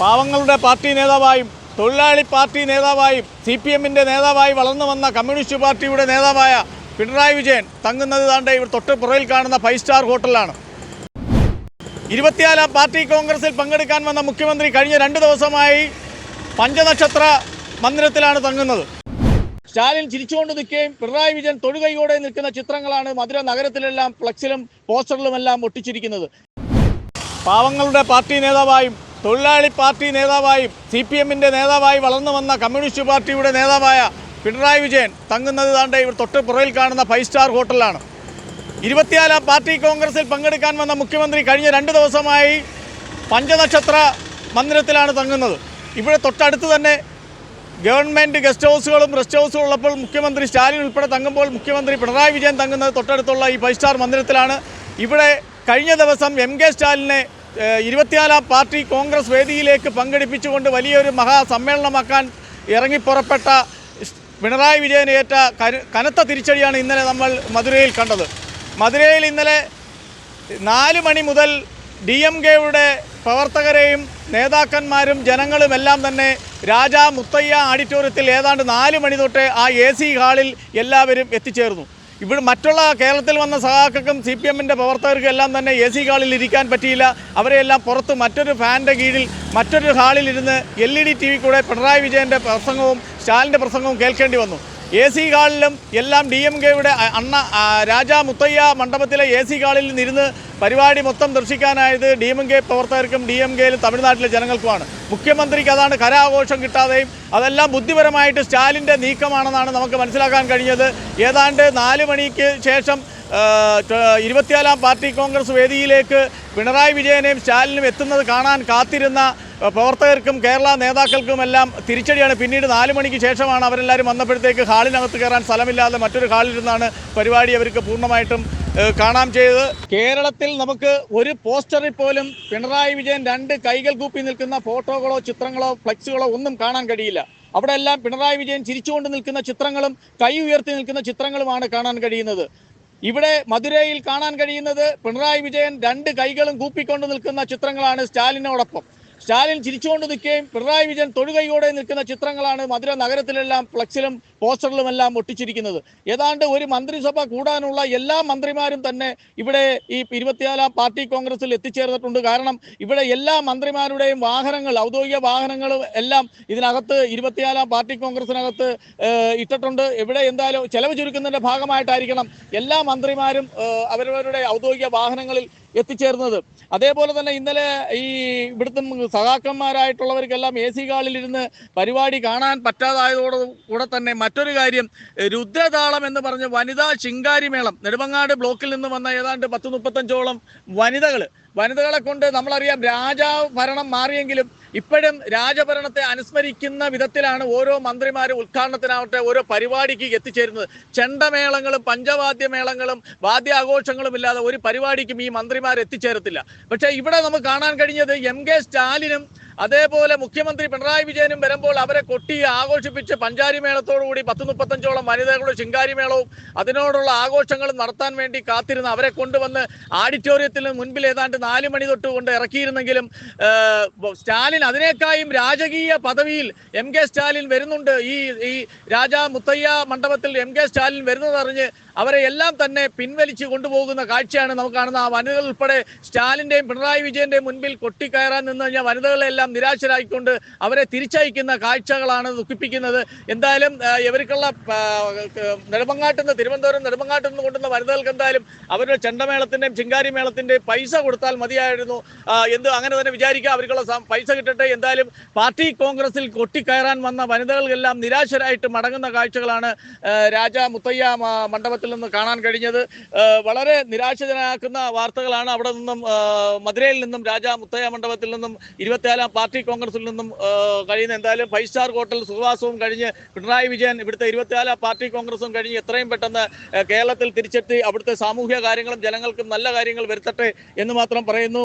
പാവങ്ങളുടെ പാർട്ടി നേതാവായും തൊഴിലാളി party നേതാവായും C P എമ്മിന്റെ നേതാവായി വളർന്നു വന്ന കമ്മ്യൂണിസ്റ്റ് പാർട്ടിയുടെ നേതാവായ പിണറായി വിജയൻ തങ്ങുന്നത് താണ്ട് ഇവർ തൊട്ട് പുറയിൽ കാണുന്ന ഫൈവ് സ്റ്റാർ ഹോട്ടലാണ് ഇരുപത്തിനാലാം പാർട്ടി കോൺഗ്രസിൽ പങ്കെടുക്കാൻ വന്ന മുഖ്യമന്ത്രി കഴിഞ്ഞ രണ്ട് ദിവസമായി പഞ്ചനക്ഷത്ര മന്ദിരത്തിലാണ് തങ്ങുന്നത്. സ്റ്റാലിൻ ചിരിച്ചുകൊണ്ട് നിൽക്കുകയും പിണറായി വിജയൻ തൊഴുകൈയോടെ നിൽക്കുന്ന ചിത്രങ്ങളാണ് മധുര നഗരത്തിലെല്ലാം ഫ്ലക്സിലും പോസ്റ്ററിലുമെല്ലാം ഒട്ടിച്ചിരിക്കുന്നത്. പാവങ്ങളുടെ പാർട്ടി നേതാവായും തൊഴിലാളി പാർട്ടി നേതാവായും സി പി എമ്മിന്റെ നേതാവായി വളർന്നു വന്ന കമ്മ്യൂണിസ്റ്റ് പാർട്ടിയുടെ നേതാവായ പിണറായി വിജയൻ തങ്ങുന്നത് താണ്ട് ഇവർ തൊട്ട് പുറയിൽ കാണുന്ന ഫൈവ് സ്റ്റാർ ഹോട്ടലാണ് ഇരുപത്തിനാലാം പാർട്ടി കോൺഗ്രസിൽ പങ്കെടുക്കാൻ വന്ന മുഖ്യമന്ത്രി കഴിഞ്ഞ രണ്ട് ദിവസമായി പഞ്ചനക്ഷത്ര മന്ദിരത്തിലാണ് തങ്ങുന്നത്. ഇവിടെ തൊട്ടടുത്ത് തന്നെ ഗവൺമെന്റ് ഗസ്റ്റ് ഹൗസുകളും റെസ്റ്റ് ഹൗസുകളും ഉള്ളപ്പോൾ മുഖ്യമന്ത്രി സ്റ്റാലിൻ ഉൾപ്പെടെ തങ്ങുമ്പോൾ മുഖ്യമന്ത്രി പിണറായി വിജയൻ തങ്ങുന്നത് തൊട്ടടുത്തുള്ള ഈ ഫൈവ് സ്റ്റാർ മന്ദിരത്തിലാണ്. ഇവിടെ കഴിഞ്ഞ ദിവസം എം കെ സ്റ്റാലിനെ ഇരുപത്തിനാലാം പാർട്ടി കോൺഗ്രസ് വേദിയിലേക്ക് പങ്കെടുപ്പിച്ചുകൊണ്ട് വലിയൊരു മഹാസമ്മേളനമാക്കാൻ ഇറങ്ങിപ്പുറപ്പെട്ട പിണറായി വിജയനേറ്റ കനത്ത തിരിച്ചടിയാണ് ഇന്നലെ നമ്മൾ മധുരയിൽ കണ്ടത്. മധുരയിൽ ഇന്നലെ നാല് മണി മുതൽ ഡി എം കെയുടെ പ്രവർത്തകരെയും നേതാക്കന്മാരും ജനങ്ങളും എല്ലാം തന്നെ രാജാ മുത്തയ്യ ഓഡിറ്റോറിയത്തിൽ ഏതാണ്ട് നാല് മണി തൊട്ടേ ആ എ സി ഹാളിൽ എല്ലാവരും എത്തിച്ചേർന്നു. ഇവിടെ മറ്റുള്ള കേരളത്തിൽ വന്ന സഹാക്കൾക്കും സി പി എമ്മിന്റെ പ്രവർത്തകർക്കും എല്ലാം തന്നെ എ സി ഹാളിൽ ഇരിക്കാൻ പറ്റിയില്ല. അവരെയെല്ലാം പുറത്ത് മറ്റൊരു ഫാന്റെ കീഴിൽ മറ്റൊരു ഹാളിൽ ഇരുന്ന് L E D T V കൂടെ പിണറായി വിജയന്റെ പ്രസംഗവും സ്റ്റാലിന്റെ പ്രസംഗവും കേൾക്കേണ്ടി വന്നു. എ സി ഹാളിലും എല്ലാം ഡി എം കെയുടെ അണ്ണ രാജാ മുത്തയ്യ മണ്ഡപത്തിലെ എ സി ഹാളിൽ നിന്നിരുന്ന് പരിപാടി മൊത്തം ദർശിക്കാനായത് ഡി എം കെ പ്രവർത്തകർക്കും ഡി എം കെയിലും തമിഴ്നാട്ടിലെ ജനങ്ങൾക്കുമാണ്. മുഖ്യമന്ത്രിക്ക് അതാണ് കരാഘോഷം കിട്ടാതെയും അതെല്ലാം ബുദ്ധിപരമായിട്ട് സ്റ്റാലിന്റെ നീക്കമാണെന്നാണ് നമുക്ക് മനസ്സിലാക്കാൻ കഴിഞ്ഞത്. ഏതാണ്ട് നാല് മണിക്ക് ശേഷം ഇരുപത്തിയാലാം പാർട്ടി കോൺഗ്രസ് വേദിയിലേക്ക് പിണറായി വിജയനെയും സ്റ്റാലിനും എത്തുന്നത് കാണാൻ കാത്തിരുന്ന പ്രവർത്തകർക്കും കേരള നേതാക്കൾക്കുമെല്ലാം തിരിച്ചടിയാണ്. പിന്നീട് നാല് മണിക്ക് ശേഷമാണ് അവരെല്ലാവരും വന്നപ്പോഴത്തേക്ക് ഹാളിനകത്ത് കയറാൻ സ്ഥലമില്ലാതെ മറ്റൊരു ഹാളിലിരുന്നാണ് പരിപാടി അവർക്ക് പൂർണമായിട്ടും കാണാം ചെയ്തത്. കേരളത്തിൽ നമുക്ക് ഒരു പോസ്റ്ററിൽ പോലും പിണറായി വിജയൻ രണ്ട് കൈകൾ കൂപ്പി നിൽക്കുന്ന ഫോട്ടോകളോ ചിത്രങ്ങളോ ഫ്ലെക്സുകളോ ഒന്നും കാണാൻ കഴിയില്ല. അവിടെ എല്ലാം പിണറായി വിജയൻ ചിരിച്ചുകൊണ്ട് നിൽക്കുന്ന ചിത്രങ്ങളും കൈ ഉയർത്തി നിൽക്കുന്ന ചിത്രങ്ങളുമാണ് കാണാൻ കഴിയുന്നത്. ഇവിടെ മധുരയിൽ കാണാൻ കഴിയുന്നത് പിണറായി വിജയൻ രണ്ട് കൈകളും കൂപ്പിക്കൊണ്ട് നിൽക്കുന്ന ചിത്രങ്ങളാണ് സ്റ്റാലിനോടൊപ്പം. സ്റ്റാലിൻ ചിരിച്ചുകൊണ്ട് നിൽക്കുകയും പിണറായി വിജയൻ തൊഴുകൈയോടെ നിൽക്കുന്ന ചിത്രങ്ങളാണ് മധുര നഗരത്തിലെല്ലാം ഫ്ലക്സിലും പോസ്റ്ററിലുമെല്ലാം ഒട്ടിച്ചിരിക്കുന്നത്. ഏതാണ്ട് ഒരു മന്ത്രിസഭ കൂടാനുള്ള എല്ലാ മന്ത്രിമാരും തന്നെ ഇവിടെ ഈ ഇരുപത്തിനാലാം പാർട്ടി കോൺഗ്രസിൽ എത്തിച്ചേർന്നിട്ടുണ്ട്. കാരണം ഇവിടെ എല്ലാ മന്ത്രിമാരുടെയും വാഹനങ്ങൾ ഔദ്യോഗിക വാഹനങ്ങളും എല്ലാം ഇതിനകത്ത് ഇരുപത്തിനാലാം പാർട്ടി കോൺഗ്രസിനകത്ത് ഇട്ടിട്ടുണ്ട്. ഇവിടെ എന്തായാലും ചെലവ് ചുരുക്കുന്നതിന്റെ ഭാഗമായിട്ടായിരിക്കണം എല്ലാ മന്ത്രിമാരും അവരവരുടെ ഔദ്യോഗിക വാഹനങ്ങളിൽ എത്തിച്ചേർന്നത്. അതേപോലെ തന്നെ ഇന്നലെ ഈ ഇവിടുത്തെ സഹാക്കന്മാരായിട്ടുള്ളവർക്കെല്ലാം എ സി ഹാളിലിരുന്ന് പരിപാടി കാണാൻ പറ്റാതായതോടെ കൂടെ തന്നെ മറ്റൊരു കാര്യം രുദ്രതാളം എന്ന് പറഞ്ഞ് വനിതാ ശിങ്കാരിമേളം നെടുമങ്ങാട് ബ്ലോക്കിൽ നിന്ന് വന്ന ഏതാണ്ട് പത്ത് മുപ്പത്തഞ്ചോളം വനിതകൾ വനിതകളെ കൊണ്ട് നമ്മളറിയാം രാജാവ് ഭരണം മാറിയെങ്കിലും ഇപ്പോഴും രാജഭരണത്തെ അനുസ്മരിക്കുന്ന വിധത്തിലാണ് ഓരോ മന്ത്രിമാരും ഉദ്ഘാടനത്തിനാവട്ടെ ഓരോ പരിപാടിക്ക് എത്തിച്ചേരുന്നത്. ചെണ്ടമേളങ്ങളും പഞ്ചവാദ്യമേളങ്ങളും വാദ്യാഘോഷങ്ങളും ഇല്ലാതെ ഒരു പരിപാടിക്കും ഈ മന്ത്രിമാർ എത്തിച്ചേരത്തില്ല. പക്ഷേ ഇവിടെ നമുക്ക് കാണാൻ കഴിഞ്ഞത് എം കെ സ്റ്റാലിനും അതേപോലെ മുഖ്യമന്ത്രി പിണറായി വിജയനും വരുമ്പോൾ അവരെ കൊട്ടി ആഘോഷിപ്പിച്ച് പഞ്ചാരി മേളത്തോടുകൂടി പത്ത് മുപ്പത്തഞ്ചോളം വനിതകളുടെ ശിങ്കാരിമേളവും അതിനോടുള്ള ആഘോഷങ്ങളും നടത്താൻ വേണ്ടി കാത്തിരുന്ന അവരെ കൊണ്ടുവന്ന് ആഡിറ്റോറിയത്തിന് മുൻപിൽ ഏതാണ്ട് നാല് മണി തൊട്ട് കൊണ്ട് ഇറക്കിയിരുന്നെങ്കിലും സ്റ്റാലിൻ അതിനേക്കായും രാജകീയ പദവിയിൽ എം കെ സ്റ്റാലിൻ വരുന്നുണ്ട്. ഈ ഈ രാജാ മുത്തയ്യ മണ്ഡപത്തിൽ എം കെ സ്റ്റാലിൻ വരുന്നതറിഞ്ഞ് അവരെ എല്ലാം തന്നെ പിൻവലിച്ച് കൊണ്ടുപോകുന്ന കാഴ്ചയാണ് നമുക്ക് കാണുന്നത്. ആ വനിതകൾ ഉൾപ്പെടെ സ്റ്റാലിന്റെയും പിണറായി വിജയന്റെയും മുൻപിൽ കൊട്ടിക്കയറാൻ നിന്ന് കഴിഞ്ഞാൽ വനിതകളെല്ലാം നിരാശരായിക്കൊണ്ട് അവരെ തിരിച്ചയക്കുന്ന കാഴ്ചകളാണ് ദുഃഖിപ്പിക്കുന്നത്. എന്തായാലും ഇവർക്കുള്ള നെടുമങ്ങാട്ട് നിന്ന് തിരുവനന്തപുരം നെടുമങ്ങാട്ട് നിന്ന് കൊണ്ടുവന്ന വനിതകൾക്ക് എന്തായാലും അവരുടെ ചെണ്ടമേളത്തിന്റെയും ചിങ്കാരി മേളത്തിന്റെയും പൈസ കൊടുത്താൽ മതിയായിരുന്നു. എന്ത് അങ്ങനെ തന്നെ വിചാരിക്കുക അവർക്കുള്ള പൈസ കിട്ടട്ടെ. എന്തായാലും പാർട്ടി കോൺഗ്രസിൽ കൊട്ടിക്കയറാൻ വന്ന വനിതകൾക്കെല്ലാം നിരാശരായിട്ട് മടങ്ങുന്ന കാഴ്ചകളാണ് രാജ മുത്തയ്യ മണ്ഡപത്തിൽ നിന്ന് കാണാൻ കഴിഞ്ഞത്. വളരെ നിരാശജനാക്കുന്ന വാർത്തകളാണ് അവിടെ നിന്നും മധുരയിൽ നിന്നും രാജ മുത്തയ്യ മണ്ഡപത്തിൽ നിന്നും ഇരുപത്തിനാലാം പാർട്ടി കോൺഗ്രസിൽ നിന്നും കഴിയുന്ന എന്തായാലും ഫൈവ് സ്റ്റാർ ഹോട്ടൽ സുഖവാസവും കഴിഞ്ഞ് പിണറായി വിജയൻ ഇവിടുത്തെ ഇരുപത്തിനാലാം പാർട്ടി കോൺഗ്രസും കഴിഞ്ഞ് എത്രയും പെട്ടെന്ന് കേരളത്തിൽ തിരിച്ചെത്തി അവിടുത്തെ സാമൂഹ്യ കാര്യങ്ങളും ജനങ്ങൾക്കും നല്ല കാര്യങ്ങൾ വരുത്തട്ടെ എന്ന് മാത്രം പറയുന്നു.